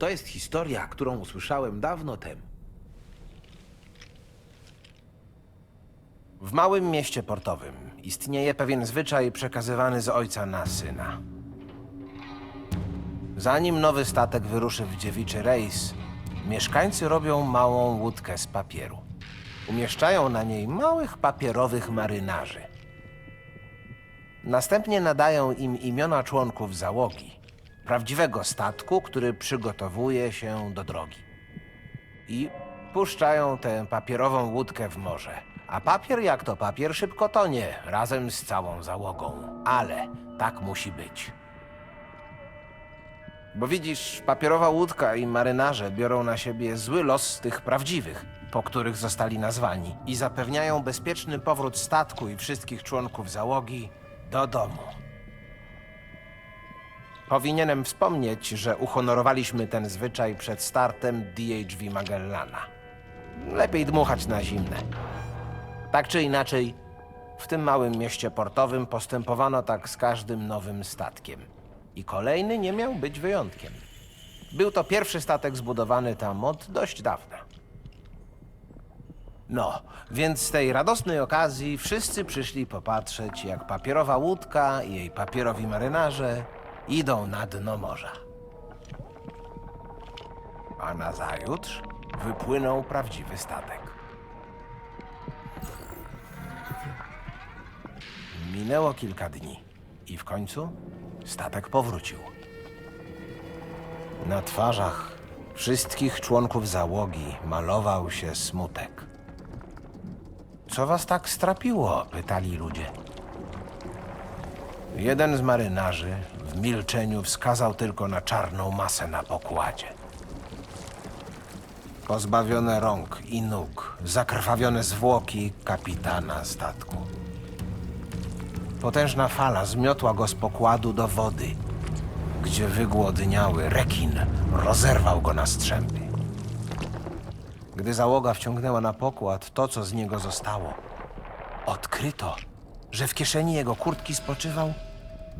To jest historia, którą usłyszałem dawno temu. W małym mieście portowym istnieje pewien zwyczaj przekazywany z ojca na syna. Zanim nowy statek wyruszy w dziewiczy rejs, mieszkańcy robią małą łódkę z papieru. Umieszczają na niej małych papierowych marynarzy. Następnie nadają im imiona członków załogi, prawdziwego statku, który przygotowuje się do drogi i puszczają tę papierową łódkę w morze. A papier jak to papier szybko tonie, razem z całą załogą. Ale tak musi być. Bo widzisz, papierowa łódka i marynarze biorą na siebie zły los tych prawdziwych, po których zostali nazwani, i zapewniają bezpieczny powrót statku i wszystkich członków załogi do domu. Powinienem wspomnieć, że uhonorowaliśmy ten zwyczaj przed startem DHV Magellana. Lepiej dmuchać na zimne. Tak czy inaczej, w tym małym mieście portowym postępowano tak z każdym nowym statkiem. I kolejny nie miał być wyjątkiem. Był to pierwszy statek zbudowany tam od dość dawna. No, więc z tej radosnej okazji wszyscy przyszli popatrzeć, jak papierowa łódka i jej papierowi marynarze idą na dno morza. A nazajutrz wypłynął prawdziwy statek. Minęło kilka dni i w końcu statek powrócił. Na twarzach wszystkich członków załogi malował się smutek. Co was tak strapiło? pytali ludzie. Jeden z marynarzy w milczeniu wskazał tylko na czarną masę na pokładzie. Pozbawione rąk i nóg, zakrwawione zwłoki kapitana statku. Potężna fala zmiotła go z pokładu do wody, gdzie wygłodniały rekin rozerwał go na strzępy. Gdy załoga wciągnęła na pokład to, co z niego zostało, odkryto, że w kieszeni jego kurtki spoczywał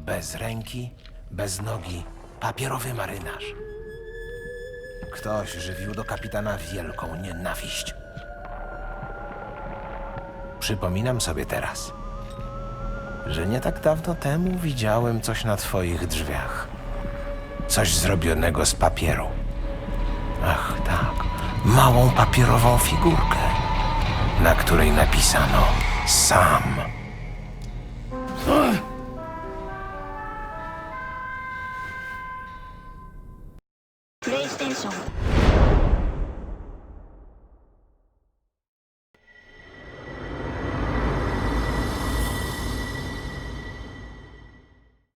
bez ręki, bez nogi, papierowy marynarz. Ktoś żywił do kapitana wielką nienawiść. Przypominam sobie teraz, że nie tak dawno temu widziałem coś na twoich drzwiach. Coś zrobionego z papieru. Ach, tak. Małą papierową figurkę, na której napisano sam. 天朝。